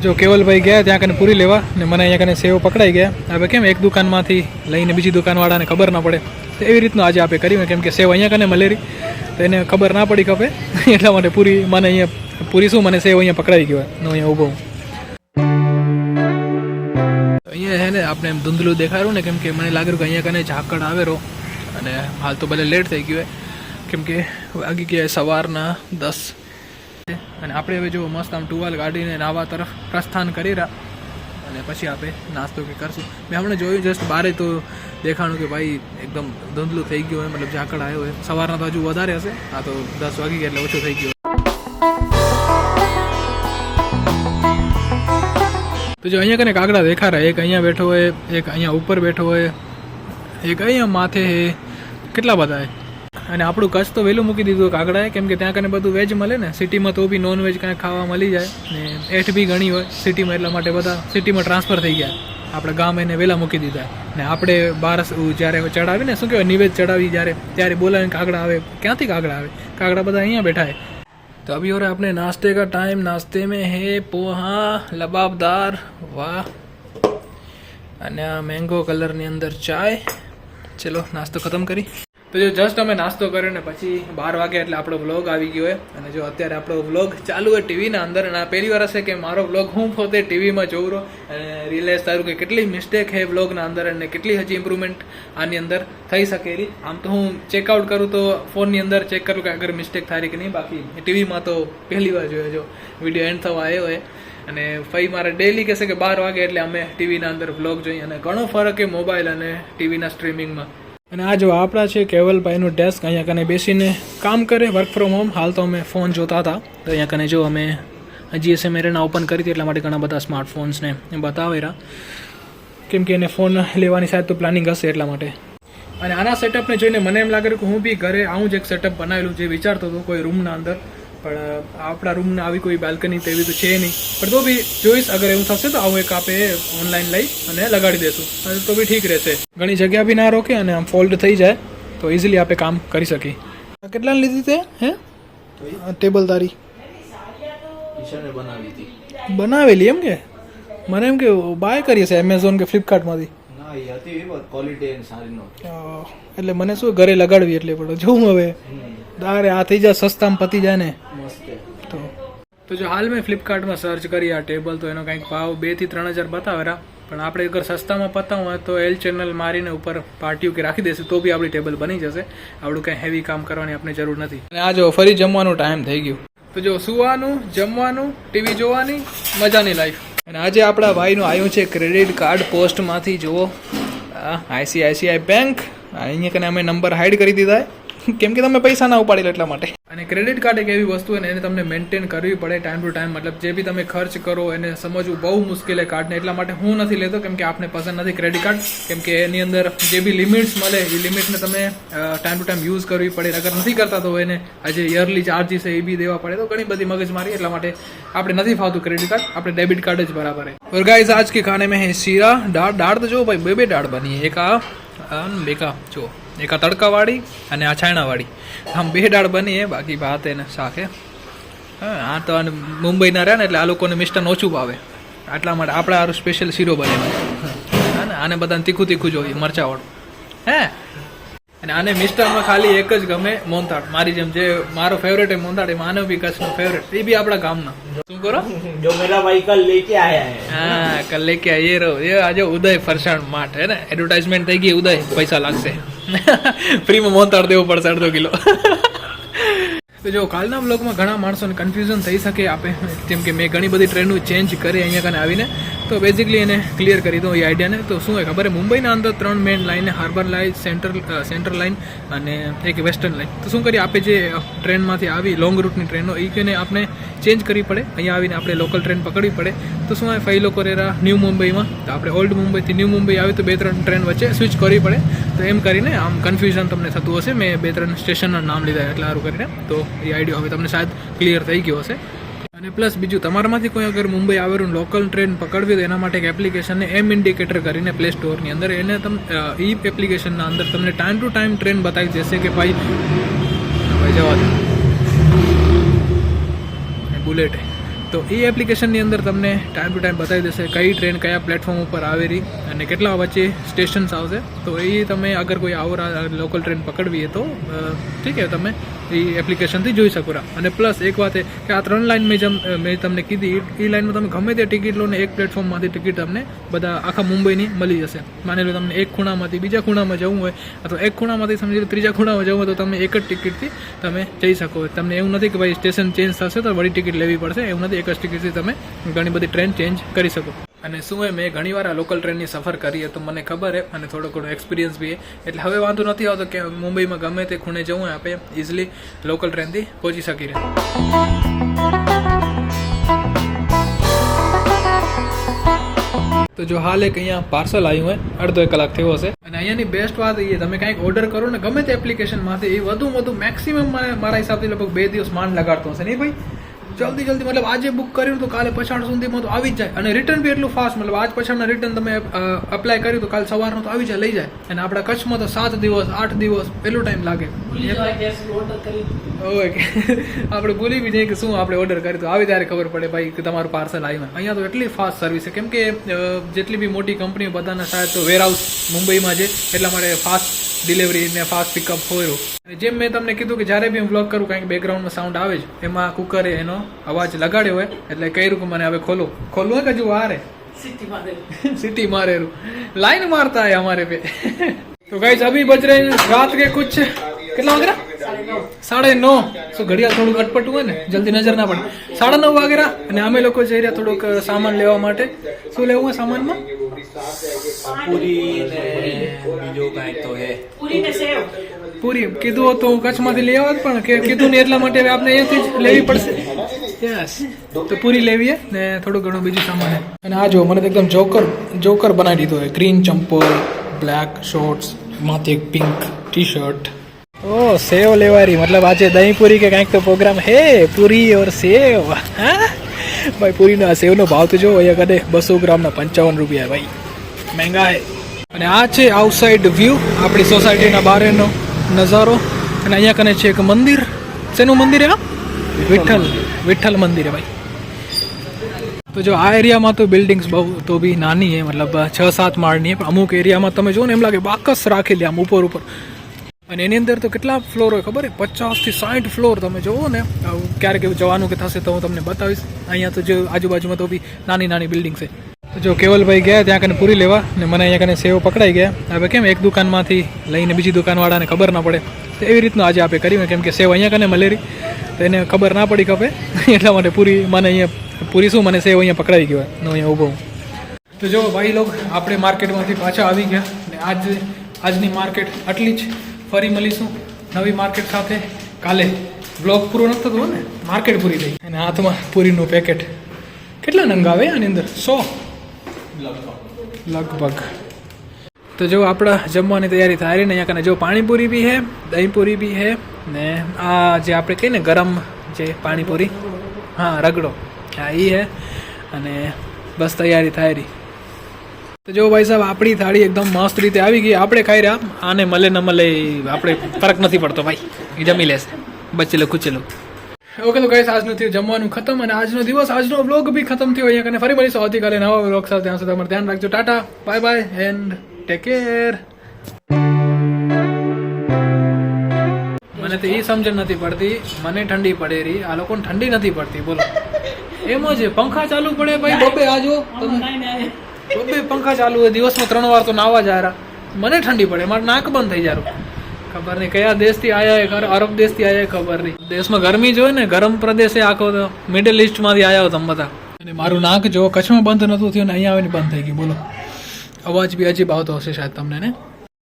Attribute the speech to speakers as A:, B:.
A: જો કેવલભાઈ ગયા, ત્યાં કને પૂરી લેવા ને મને અહીંયા કને સેવ પકડાઈ ગયા. હવે કેમ એક દુકાનમાંથી લઈને બીજી દુકાનવાળાને ખબર ના પડે. તો એવી રીતનું આજે આપણે કર્યું, કેમ કે સેવ અહીંયા કને મલેરી, તો એને ખબર ના પડી ખપે એટલા માટે પૂરી મને અહીંયા પૂરી શું, મને સેવ અહીંયા પકડાઈ ગયો. હું અહીંયા ઊભો અહીંયા હે ને આપણે એમ ધૂંધલું દેખાડ્યું ને, કેમ કે મને લાગ્યું કે અહીંયા કને ઝાકળ આવેરો. અને હાલ તો ભલે લેટ થઈ ગયું કેમ કે વાગી ગયા સવારના દસ અને આપણે હવે જો મસ્ત આમ ટુવાલ કાઢીને નાવા તરફ પ્રસ્થાન કરી રહ્યા. અને પછી આપણે નાસ્તો કે કરશું. મેં હમણાં જોયું જસ્ટ બારે તો દેખાણું કે ભાઈ એકદમ ધૂંધલું થઈ ગયું હોય, મતલબ ઝાકળ આવ્યો હોય. સવારના તો હજુ વધારે હશે. આ તો દસ વાગી ગયા એટલે ઓછું થઈ ગયું. તો જો અહીંયા કને કાગડા દેખા એક અહીંયા બેઠો હોય, એક અહીંયા ઉપર બેઠો હોય. એક અહીંયા માથે હે. કેટલા બધા હે અને આપણું કચ્છ તો વહેલું મૂકી દીધું કાગડાએ કેમ કે ત્યાં કને બધું વેજ મળે ને સિટીમાં તો બી નોન વેજ કાંઈ ખાવા મળી જાય ને એઠ બી ઘણી હોય સિટીમાં એટલા માટે બધા સિટીમાં ટ્રાન્સફર થઈ ગયા આપણે ગામ એને વહેલા મૂકી દીધા ને આપણે બાર જ્યારે ચડાવી ને શું કહેવાય નિવેદ ચડાવી જ્યારે ત્યારે બોલાવીને કાગડા આવે ક્યાંથી કાગડા આવે કાગડા બધા અહીંયા બેઠા હે तो अभी हो रहा है अपने नाश्ते का टाइम नाश्ते में है पोहा लबाबदार वाह અને આ મેંગો કલરની અંદર ચાય ચલો નાસ્તો ખતમ કરી તો જો જસ્ટ અમે નાસ્તો કર્યો પછી બાર વાગે એટલે આપણો વ્લોગ આવી ગયો હોય અને જો અત્યારે આપણો વ્લોગ ચાલુ હોય ટીવીના અંદર અને આ પહેલી વાર હશે કે મારો વ્લોગ હું પોતે ટીવીમાં જોઉં રહ્યો. અને રિયલાઇઝ થયું કે કેટલી મિસ્ટેક છે વ્લોગના અંદર અને કેટલી હજી ઇમ્પ્રુવમેન્ટ આની અંદર થઈ શકે એરી આમ તો હું ચેકઆઉટ કરું તો ફોનની અંદર ચેક કરું કે અગર મિસ્ટેક થાય કે નહીં. બાકી ટીવીમાં તો પહેલી વાર જોયો જો. વીડિયો એન્ડ થવા આવ્યો હોય અને ફઈ મારે ડેલી કહેશે કે બાર વાગે એટલે અમે ટીવીના અંદર વ્લોગ જોઈએ અને ઘણો ફરક છે મોબાઈલ અને ટીવીના સ્ટ્રીમિંગમાં અને આ જો આપણા છે, કેવલભાઈનું ડેસ્ક અહીંયા કને બેસીને કામ કરે વર્ક ફ્રોમ હોમ હાલ તો અમે ફોન જોતા હતા. તો અહીંયા કને જો અમે જીએસએમ એરેના ઓપન કરી હતી, એટલા માટે ઘણા બધા સ્માર્ટફોન્સને બતાવેરા કેમ કે એને ફોન લેવાની સાહેબ તો પ્લાનિંગ હશે એટલા માટે. અને આના સેટઅપને જોઈને મને એમ લાગે કે હું બી ઘરે આવું જ એક સેટઅપ બનાવેલું જે વિચારતો હતો કોઈ રૂમના અંદર. પણ આપણા રૂમના આવી કોઈ બાલ્કની તેવી તો છે નહીં. પણ તો બી જોઈશ અગર એવું થશે તો આવું એક આપે ઓનલાઈન લઈ અને લગાડી દેશું. તો બી ઠીક રહેશે. ઘણી જગ્યા બી ના રોકે અને આમ ફોલ્ડ થઈ જાય તો ઇઝીલી આપણે કામ કરી શકીએ. કેટલા લીધી તે હે? ટેબલ તારી.
B: બનાવી
A: બનાવેલી એમ કે? મને એમ કે બાય કરી છે એમેઝોન કે ફ્લિપકાર્ટમાંથી એટલે મને શું ઘરે લગાડવી એટલે પડે જોઉં હવે. તારે આ થઈ જાય સસ્તામાં પતી જાય ને. તો જો હાલ મેં ફ્લિપકાર્ટમાં સર્ચ કરી આ ટેબલ તો એનો કંઈક ભાવ બેથી ત્રણ હજાર બતાવેરા પણ આપણે અગર સસ્તામાં પતાવું હોય તો એલ ચેનલ મારીને ઉપર પાર્ટીઓ કે રાખી દેશું તો બી આપણી ટેબલ બની જશે. આપણું કંઈ હેવી કામ કરવાની આપણે જરૂર નથી. અને આ જો ફરી જમવાનો ટાઈમ થઈ ગયું. તો જો સુવાનું, જમવાનું ટીવી જોવાની, મજાની લાઈફ અને આજે આપણા ભાઈનું આવ્યું છે ક્રેડિટ કાર્ડ પોસ્ટમાંથી જુઓ. આઈસીઆઈસીઆઈ બેંક અહીંયા કને અમે નંબર હાઈડ કરી દીધા. કેમ કે તમે પૈસા ના ઉપાડેલા એટલા માટે અને ક્રેડિટ કાર્ડ એક એવી વસ્તુ છે ને એને તમને મેન્ટેન કરવી પડે ટાઈમ ટુ ટાઈમ મતલબ જે બી તમે ખર્ચ કરો એને સમજવું બહુ મુશ્કેલ છે કાર્ડને એટલા માટે હું નથી લેતો કેમ કે આપને પસંદ નથી ક્રેડિટ કાર્ડ કેમ કે એની અંદર જે બી લિમિટ્સ મળે એ લિમિટને તમે ટાઈમ ટુ ટાઈમ યુઝ કરવી પડે અગર નથી કરતા તો એને આજે યરલી ચાર્જીસ એ બી દેવા પડે તો ઘણી બધી મગજમારી એટલા માટે આપણે નથી ફાવતું ક્રેડિટ કાર્ડ આપણે ડેબિટ કાર્ડ જ બરાબર है और गाइस आज के खाने में है शीरा दाल दाल तो जो भाई બે બે દાળ બની એક આ આ ને બે કા જો એક આ તડકાવાળી અને આ છાણાવાળી આમ બે દાળ બની એ બાકી ભાત એને શાકે હા. આ તો મુંબઈના રહ્યા ને એટલે આ લોકોને મિસ્ટન ઓછું ભાવે. આટલા માટે આપણે આરો સ્પેશિયલ શીરો બનેલો હા ને આને બધાને તીખું તીખું જોઈએ મરચાવાળું. હે? અને આને મિષ્ટાનમાં ખાલી એક જ ગમે મોનતાળ મારી જેમ જે મારો ફેવરેટ એ મોનતાળ એ માનવ વિકાસનો ફેવરેટ એ બી આપણા ગામના. શું કરો?
B: જો મેરા ભાઈ કલ લેકે આયા
A: હા. કલ લેકે આયે. રહો. એ આજે ઉદય ફરસાણ માટ હે ને? એડવર્ટાઇઝમેન્ટ થઈ ગઈ ઉદય પૈસા લાગશે. ફ્રીમાં મોનતાડ દેવો પડશે અડધો કિલો તો જો, કાલના બ્લોગમાં ઘણા માણસોને કન્ફ્યુઝન થઈ શકે આપે. જેમ કે મેં ઘણી બધી ટ્રેનો ચેન્જ કરી, અહીંયા કને આવીને. તો બેઝિકલી એને ક્લિયર કરી દઉં એ આઈડિયાને તો શું હોય ખબર મુંબઈના અંદર ત્રણ main line harbour line central central line અને એક વેસ્ટર્ન લાઈન તો શું કરીએ? આપણે જે ટ્રેનમાંથી આવી લોંગ રૂટની ટ્રેનો એ કે આપણે ચેન્જ કરવી પડે. અહીંયા આવીને આપણે લોકલ ટ્રેન પકડવી પડે. તો શું હોય? ફઈ લોકો રહેરા ન્યૂ મુંબઈમાં તો આપણે ઓલ્ડ મુંબઈથી ન્યૂ મુંબઈ આવે તો બે ત્રણ ટ્રેન વચ્ચે સ્વિચ કરવી પડે. તો એમ કરીને આમ કન્ફ્યુઝન તમને થતું હશે. મેં બે ત્રણ સ્ટેશનના નામ લીધા એટલે સારું કરીને. તો એ આઈડિયા હવે તમને શાયદ ક્લિયર થઈ ગયો હશે. અને પ્લસ બીજું, તમારામાંથી કોઈ અગર મુંબઈ આવેલું લોકલ ટ્રેન પકડવી તો એના માટે એક એપ્લિકેશનને એમ ઇન્ડિકેટર કરીને પ્લે સ્ટોરની અંદર એને તમે એ એપ્લિકેશનના અંદર તમને ટાઈમ ટુ ટાઈમ ટ્રેન બતાવી દેશે કે ભાઈ ભાઈ, જવા દે. બુલેટ તો એ એપ્લિકેશનની અંદર તમને ટાઈમ ટુ ટાઈમ બતાવી દેશે કઈ ટ્રેન કયા પ્લેટફોર્મ ઉપર આવે રહી અને કેટલા વચ્ચે સ્ટેશન્સ આવશે. તો એ તમે અગર કોઈ આવો લોકલ ટ્રેન પકડવી હોય તો ઠીક છે, તમે એ એપ્લિકેશનથી જોઈ શકો રહ્યા અને પ્લસ એક વાત એ કે આ ત્રણ લાઈન મેં જેમ મેં તમને કીધી, એ લાઈનમાં તમે ગમે તે ટિકિટ લો ને એક પ્લેટફોર્મમાંથી ટિકિટ તમને બધા આખા મુંબઈની મળી જશે. માની લો તમને એક ખૂણામાંથી બીજા ખૂણામાં જવું હોય, અથવા એક ખૂણામાંથી સમજી લો ત્રીજા ખૂણામાં જવું હોય તો તમે એક જ ટિકિટથી તમે જઈ શકો તમને એવું નથી કે ભાઈ સ્ટેશન ચેન્જ થશે તો વળી ટિકિટ લેવી પડશે, એવું નથી. એક જ ટિકિટથી તમે ઘણી બધી ટ્રેન ચેન્જ કરી શકો અને શું હોય, મેં ઘણીવાર આ લોકલ ટ્રેનની સફર કરી તો મને ખબર છે અને થોડો ઘણો એક્સપિરિયન્સ બી એટલે હવે વાંધો નથી આવતો કે મુંબઈમાં ગમે તે ખૂણે જવું આપણે ઇઝીલી લોકલ ટ્રેનથી પહોંચી શકી રહે તો જો હાલ એક અહીંયા પાર્સલ આવ્યું હોય, અડધો એક કલાક થયો હશે. અને અહીંયાની બેસ્ટ વાત એ તમે કંઈક ઓર્ડર કરો ને ગમે તે એપ્લિકેશનમાંથી એ વધુ વધુ મેક્સિમમ મારા હિસાબથી લગભગ બે દિવસ માંડ લગાડતો હશે. નહીં ભાઈ? જલ્દી જલ્દી મતલબ આજે બુક કર્યું તો કાલે પછાડ સુધીમાં તો આવી જ જાય. અને રિટર્ન બી એટલું ફાસ્ટ મતલબ આજ પછાડના રિટર્ન તમે અપ્લાય કર્યું તો કાલ સવારનું તો આવી જાય લઈ જાય. અને આપણા કચ્છમાં તો સાત દિવસ આઠ દિવસ એટલો ટાઈમ લાગે. ઓકે આપણે ભૂલી બી જઈએ કે શું આપણે ઓર્ડર કર્યું તો આવી ત્યારે ખબર પડે ભાઈ કે તમારું પાર્સલ આવ્યું અહીંયા તો એટલી ફાસ્ટ સર્વિસ છે. કેમ કે જેટલી બી મોટી કંપનીઓ બધાના સાહેબ તો વેરહાઉસ મુંબઈમાં છે. એટલા માટે ફાસ્ટ ડિલિવરીને ફાસ્ટ પિકઅપ હોય. અને જેમ મેં તમને કીધું કે જ્યારે બી હું વ્લોગ કરું કારણ કે બેકગ્રાઉન્ડમાં સાઉન્ડ આવે જ. એમાં કુકરે એનો અવાજ લગાડ્યો હોય એટલે કહ્યું કે મને હવે ખોલો. ખોલવું હોય કે હજુ વારે? સિટી મારે. લાઈન મારતા હે અમારે पे તો ગાઈસ અભી બજ રહે રાત કે કુછ કેટલા વાગે સાડા નવ. સો ઘડિયાળ થોડું અટપટું હોય ને? જલ્દી નજર ના પડે. સાડા નવ વાગે અને અમે લોકો જઈ રહ્યા થોડુંક સામાન લેવા માટે. શું લેવું હોય સામાનમાં?
B: પૂરી ને બીજું કાંઈક તો હે
A: પૂરી કીધું હતું હું કચ્છમાંથી લઈ આવત પણ કે કીધું ને એટલા માટે હવે આપણે અહીંયાથી જ લેવી પડશે? યસ તો પૂરી લેવી હે ને થોડું ઘણું બીજું સામાન અને આ જો મને તો એકદમ જોકર જોકર બનાવી દીધો હોય ગ્રીન ચંપલ બ્લેક શોર્ટ્સ માથે એક પિંક ટી શર્ટ ઓ સેવ લેવારી. મતલબ આજે દહીં પૂરી કે કાંઈક તો પ્રોગ્રામ હે પૂરી ઓર સેવ. હા? ભાઈ પૂરીના સેવનો ભાવ તો જો અહીંયા કદે બસો ગ્રામના પંચાવન રૂપિયા ભાઈ. મહેંગા હે અને આ છે આઉટસાઇડ વ્યૂ આપણી સોસાયટીના બારેનો નજારો. અને અહીંયા કને છે એક મંદિર. શેનું મંદિર આ? વિઠ્ઠલ વિઠ્ઠલ. મંદિર. હે ભાઈ. તો જો આ એરિયામાં તો બિલ્ડિંગ્સ બહુ તો બી નાની હે મતલબ છ સાત માળની પણ અમુક એરિયામાં તમે જો ને એમ લાગે બાકસ રાખેલી આમ ઉપર ઉપર. અને એની અંદર તો કેટલા ફ્લોર હોય ખબર પચાસથી સાઠ ફ્લોર તમે જોવો ને ક્યારેક જવાનું કે થશે તો હું તમને બતાવીશ. અહીંયા તો જે આજુબાજુમાં તો બી નાની નાની બિલ્ડિંગ છે જો કેવલભાઈ ગયા, ત્યાં કને પૂરી લેવા ને મને અહીંયા કને સેવ પકડાઈ ગયા. હવે કેમ એક દુકાનમાંથી લઈને બીજી દુકાનવાળાને ખબર ના પડે? તો એવી રીતનું આજે આપણે કર્યું, કેમ કે સેવ અહીંયા કને મલેરી, તો એને ખબર ના પડી ખપે. એટલા માટે પૂરી મને અહીંયા, પૂરી શું મને સેવ અહીંયા પકડાઈ ગયો હું અહીંયા ઊભો તો જો ભાઈ લોક આપણે માર્કેટમાંથી પાછા આવી ગયા, ને આજ, આજની માર્કેટ આટલી જ ફરી મળીશું નવી માર્કેટ સાથે. કાલે બ્લોગ પૂરો નથી થતો ને, માર્કેટ પૂરી થઈ. અને હાથમાં પૂરીનું પેકેટ કેટલા નંગ આવે આની અંદર? સો. લગભગ. તો જો આપણા જમવાની તૈયારી થાય ને અહીંયા જો પાણીપુરી બી હે, દહીંપુરી બી હે, ને આ જે આપણે કહીએ ને ગરમ જે પાણીપુરી, હા, રગડો હા એ હે, અને બસ તૈયારી થાય રહી. તો જો ભાઈ સાહેબ, આપણી થાળી એકદમ મસ્ત રીતે આવી ગઈ, આપણે ખાઈ રહ્યા, આને મળે ન મળે આપણે ફરક નથી પડતો ભાઈ એ જમી લેશે, બચેલું કુચેલો ઓકે તો ગાઈસ આજનું થયું જમવાનું ખતમ અને આજનો દિવસ આજનો વ્લોગ બી ખતમ થયો અહીંયા કને. ફરી મળીશું આવતીકાલે નવા વ્લોગ સાથે. ત્યાં સુધી તમારે ધ્યાન રાખજો. Tata. Bye bye and take care મને તો એ સમજણ નથી પડતી. મને ઠંડી પડે રહી આ લોકોને ઠંડી નથી પડતી. બોલો. એમ જ. પંખા ચાલુ પડે ભાઈ. બબે આજો બબે પંખા ચાલુ હોય. દિવસમાં ત્રણ વાર તો નાવા જાય મને ઠંડી પડે. મારે નાક બંધ થઈ જાય. ખબર નહીં. કયા દેશથી ખબર અરબ દેશથી આયા ખબર નહીં. દેશમાં ગરમી જોઈએ ને ગરમ પ્રદેશે આખો તો મિડલ ઈસ્ટમાંથી હો તમે બધા. અને મારું નાક જો કચ્છમાં બંધ નહોતું થયું ને અહીંયા આવીને બંધ થઈ ગયું. બોલો. અવાજ બી અજીબ આવતો હશે શાયદ તમને ને?